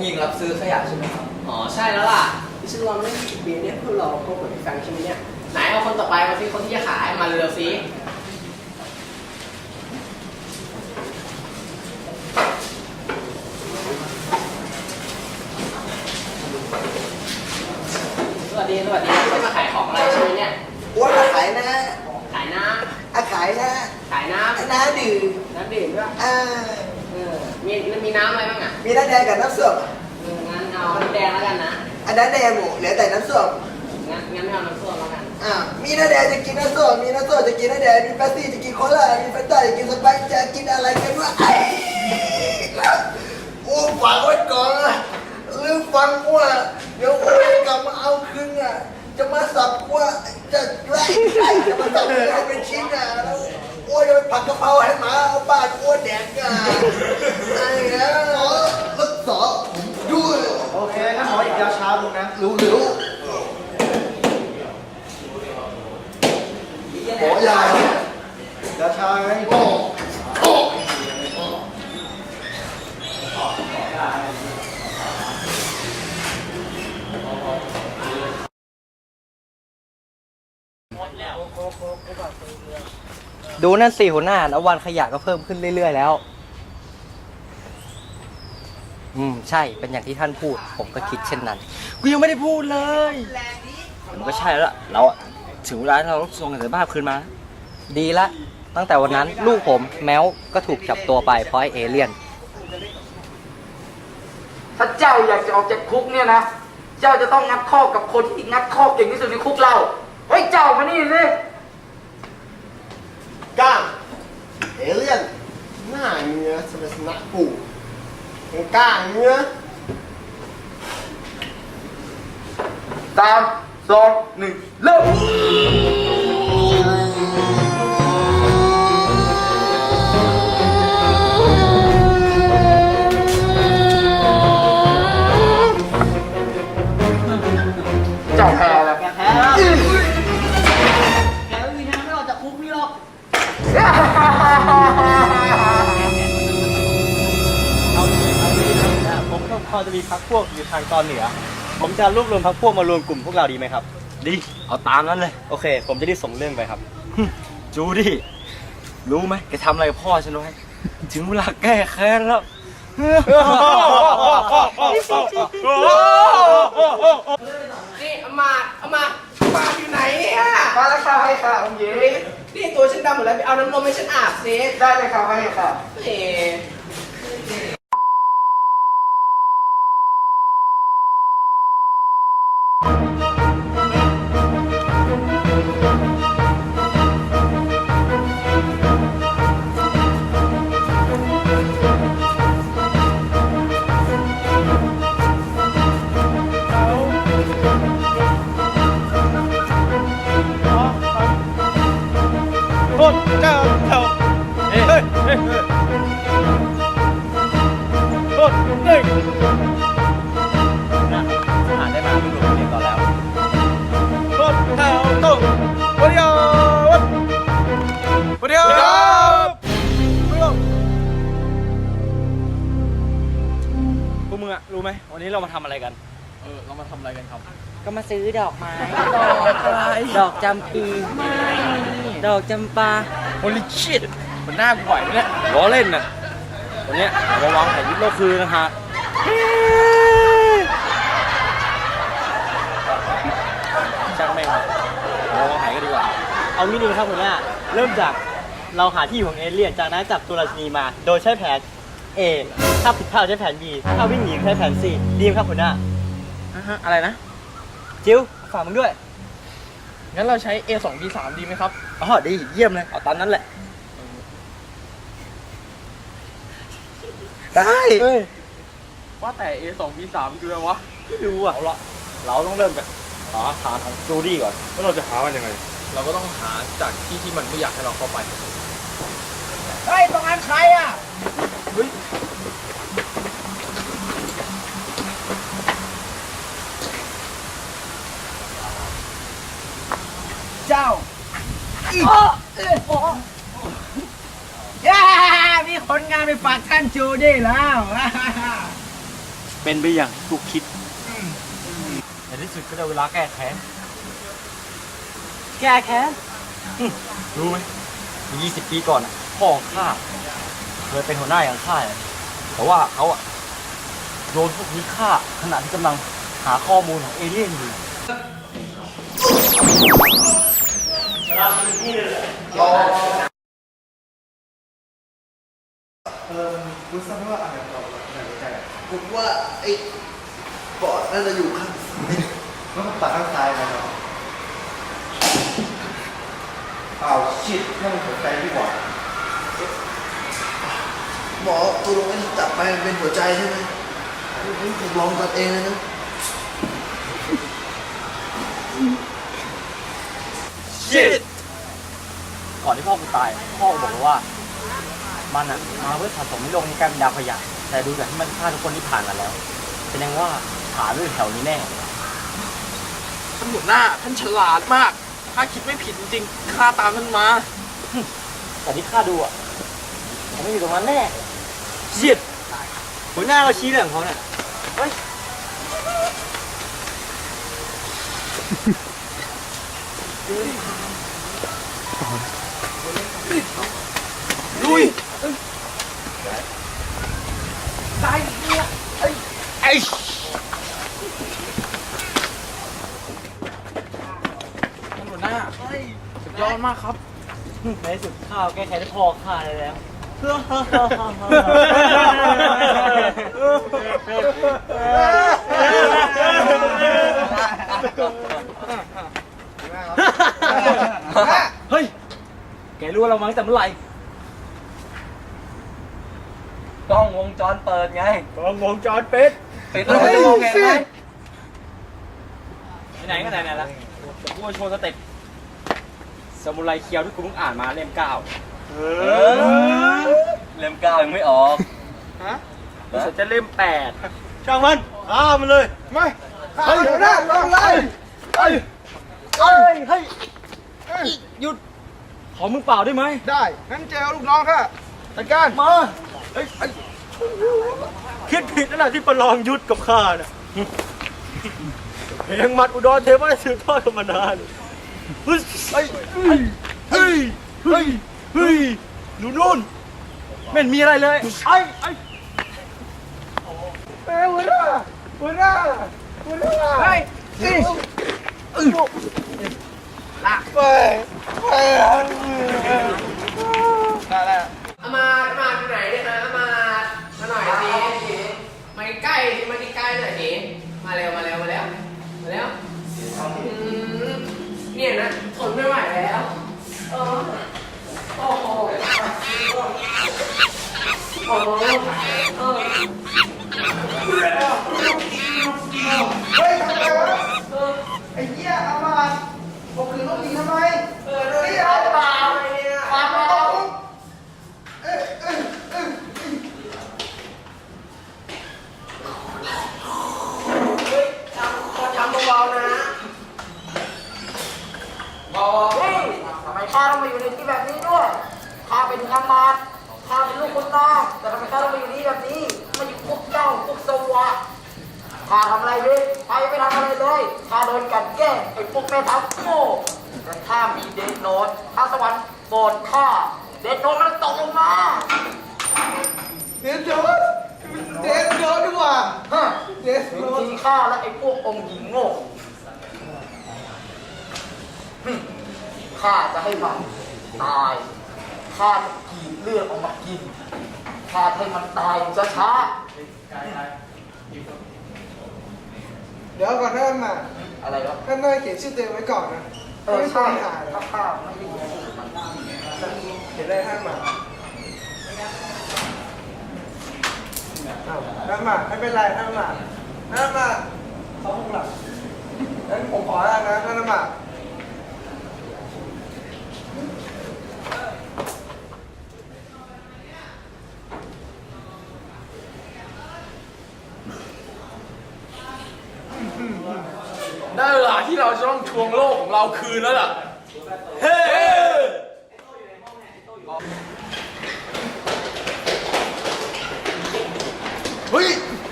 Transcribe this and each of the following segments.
องค์หญิงรับซื้อขยะใช่ไหมครับ อ๋อใช่แล้วล่ะอิสลามไม่กี่ปีเนี่ยพวกเราคบกับพี่แฟงใช่ไหมเนี่ยไหนเอาคนต่อไปมาสิคนที่จะขายมาเร็วๆสิสวัสดีสวัสดีไม่มาขายของอะไรใช่ไหมเนี่ยอ้วนมาขายนะขายน้อาขายนะำขายน้น้าดื่มำน้ำดื่มด้วย อ่าเออ มีมีน้ำอะไรบ้างอะมีน้ำแดงกับน้ำส้มเอองั้นเอาน้ำแดงแล้วกันนะอันนั้นแดงหมูเหลือแต่น้ำส้มงั้นงั้นไม่เอาน้ำส้มแล้วกันอ่ามีน้ำแดงจะกินน้ำส้มมีน้ำส้มจะกินน้ำแดงมีแป๊บซี่จะกินโคลามีแฟนต้าจะกินสไปซ์จะกินอะไรกันวะไอ้โอ้ฟังไว้ก่อนนะลืมฟังว่าเดี๋ยวโอ้ยกลับมาเอาคืนอะจะมาสับว่าจะไล่ไล่จะมาสับให้เป็นชิ้นอะแล้ว อ้ยจะไปผัดกะเพราให้หมาเอาบ้านอ้วนแดกอะไอ้เงี้ยรักษาผมด้วยโอเคงั้นหมออีกยาชาลุงนะรู้รู้ขอยา ยาชาไงโอ้โอ้ ดูนั่นสิหัวหน้าแล้ววันขยะก็เพิ่มขึ้นเรื่อย ๆ แล้ว อืมใช่เป็นอย่างที่ท่านพูด ผมก็คิดเช่นนั้นกูยังไม่ได้พูดเลยมันก็ใช่แล้วล่ะเราอะถึงเวลาที่เราต้องส่งกันสภาพคืนมา ดีละ ตั้งแต่วันนั้นลูกผมแมวก็ถูกจับตัวไปเพราะไอ้เอเลี่ยน ถ้าเจ้าอยากจะออกจากคุกเนี่ยนะ เจ้าจะต้องงัดข้อกับคนที่งัดข้อเก่งที่สุดในคุกเรา เฮ้ยเจ้ามานี่สิ ก้างเอเลี่ยน หน้าเนื้อสมสนะปู่ก้างเนื้อสามสองหนึ่งเริ่ม พอจะมีพักพวกอยู่ทางตอนเหนือ ผมจะรวบรวมพักพวกมารวมกลุ่มพวกเราดีไหมครับ ดีเอาตามนั้นเลย โอเค ผมจะรีบส่งเรื่องไปครับ จูดี้รู้ไหมแกทำอะไรกับพ่อฉันไว้ถึงเวลาแก้แค้นแล้วนี่อามาตย์อามาตย์อามาตย์อยู่ไหนเนี่ยมาแล้วค่ะให้ค่ะองค์หญิงนี่ตัวฉันดำหมดแล้วไปเอาน้ำนมให้ฉันอาบสิได้เลยค่ะให้ค่ะเอ๊ ต้นเฮ้ยนะทหารได้มาดูดูเรียบร้อยแล้วต้นเจ้าต้นวันเดียววันวันเดียวพวกมึงอะรู้ไหมวันนี้เรามาทำอะไรกัน เออ เรามาทำอะไรกันครับ ก็มาซื้อดอกไม้ ดอกจำปีดอกจำปา Holy shit มันหน้ากูไหวไหมเนี่ยล้อเล่นน่ะ วันเนี้ยเรามาวางแผนยึดโลกคืนนะฮะช่างแม่งครับเราวางแผนกันดีกว่า เอางี้ดีไหมครับหัวหน้าเริ่มจากเราหาที่อยู่ของเอเลี่ยนจากนั้นจับตัวราชินีมา โดยใช้แผน A ถ้าผิดพลาดใช้แผน B ถ้าวิ่งหนีใช้แผน C ดีไหมครับหัวหน้าอะไรนะ จิวฝากมึงด้วย งั้นเราใช้ A 2 B 3ดีไหมครับ อ๋อดีเยี่ยมเลย เอาตามนั้นแหละ ได้ว่าแต่ A 2 B 3คืออะไรวะไม่รู้อะเอาละเราต้องเริ่มจากหาฐานของจูดี้ก่อนว่าเราจะหามันยังไง เราก็ต้องหาจากที่ที่มันไม่อยากให้เราเข้าไป เฮ้ยตรงนั้นใครอะเจ้าอีย้ มีคนงานไปฝากท่านจูดี้แล้วเป็นไปอย่างที่กูคิดในที่สุดก็ได้เวลาแก้แค้น แก้แค้น รู้ไหมยี่สิบปีก่อนอะพ่อของข้าเคยเป็นหัวหน้าอย่างข้าเลยแต่ว่าเขาอะโดนพวกนี้ฆ่าขณะที่กำลังหาข้อมูลของเอเลี่ยนอยู่ ผมว่าไอ้ปอดน่าจะอยู่ข้างแล้วก็ปัดข้างซ้ายนะครับอ้าวชิดนั่นหัวใจพี่บอดหมอตัวลงนั้นจับไปมันเป็นหัวใจใช่ไหมผมลองตัดเองเลยนะก่อนที่พ่อกูตาย พ่อกูบอกว่า มันอะมาเพื่อสะสมให้โลกนี้กลายเป็นดาวขยะ แต่ดูจากที่มันฆ่าทุกคนที่ผ่านมาแล้วแสดงว่าหาด้วยแถวนี้แน่ ท่านหัวหน้าท่านฉลาดมากถ้าคิดไม่ผิดจริงๆข้าตามท่านมาแต่ที่ข้าดูอะเขาไม่อยู่ตรงนั้นแน่เชียดหัวหน้าเราชี้เรื่องของเขาเนี่ยเฮ้ยลุย ท่านหัวหน้าสุดยอดมากครับในที่สุดข้าวแก้แค้นให้พ่อข้าได้แล้วเฮ้ย แกรู้ว่าเรามาตั้งแต่เมื่อไหร่ กล้องวงจรเปิดไงกล้องวงจรปิดปิดแล้วจะมองเห็นไหมไหนๆก็ไหนๆแล้วจะพูดโชว์สเต็ปสมุไรเคียวที่กูเพิ่งอ่านมาเล่มเก้าเล่มเก้ายังไม่ออกรู้สึกจะเล่มแปดช่างมันอ้ามันเลยเฮ้ยหัวหน้าลองเลยขอมือเปล่าได้ไหมได้งั้นเจลลูกน้องค่ะจัดการมา เอ้ยเอ้ยคิดผิดนั่นแหละที่ประลองยุทธกับข้าน่ะเพลงหมัดอุดรเทพได้สืบทอดกันมานานเฮ้ยเฮ้ยเฮ้ยเฮ้ยเฮ้ยหนูนุ่นไม่เห็นมีอะไรเลยไอ้ไอ้เฮ้ยหัวหน้าหัวหน้าหัวหน้าเฮ้ยเฮ้ยเฮ้ยเฮ้ยอา มาอามาที่ไหนเนี่ยนะอามามาหน่อยสิมาใกล้ๆมาใกล้ๆหน่อยสิมาเร็วมาเร็วมาเร็วมาเร็วอืมเนี่ยนะทนไม่ไหวแล้วเออโอ้โหโอ้โหเออ เฮ้ยทำไมวะไอ้เหี้ยเอามาผมคืนต้องยิงทำไม เออด้วยเอาเปล่าเนี่ยความเปล่า เอ้ยเอ้ยเอ้ย เฮ้ยทำก็ทำเบาๆนะเบาๆเฮ้ยทำไมข้าต้องมาอยู่ในที่แบบนี้ด้วย ข้าเป็นข้ามาดข้าเป็นลูกคนนอกแต่ทำไมข้าต้องมาอยู่นี่แบบนี้มาอยู่คุกเจ้าคุกสวะข้าทำอะไรเลยข้ายังไม่ทำอะไรเลยข้าโดนกลันแกล้งไอ้พวกแม่ทัพโง่แต่ถ้ามีเดนโนตข้าสวรรค์โปรดข้าเดนโนตมันตกลงมาเดนโดนเดนโดนดีกว่าฮะเดนโดนทีข้าและไอ้พวกองค์หญิงโง่ฮึข้าจะให้มันตาย ข้าจะกรีดเลือดออกมากินข้าให้มันตายช้าเดี๋ยวก่อนท่านมาๆอะไรวะท่านน่าเขียนชื่อตัวเองไว้ก่อนนะเออไม่ใช่ใช่หายถ้าข้าไม่ได้ยินชื่อมันเขียนได้ท่านมาอ้าวท่านมาไม่เป็นไรท่านมาท่านมาเขาคงหลับงั้นผมขอแล้วนะท่านมา เราจะต้องทวงโลกของเราคืนแล้วล่ะเฮ้ย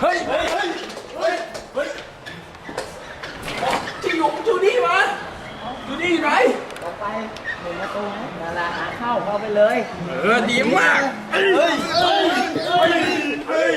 เฮ้ย เฮ้ย เฮ้ย เฮ้ยที่หลงจูดี้มาจูดี้อยู่ไหนออไปหนึ่งประตูนาลาหาเข้าเข้าไปเลย เออ ดีมาก เฮ้ย เฮ้ย เฮ้ย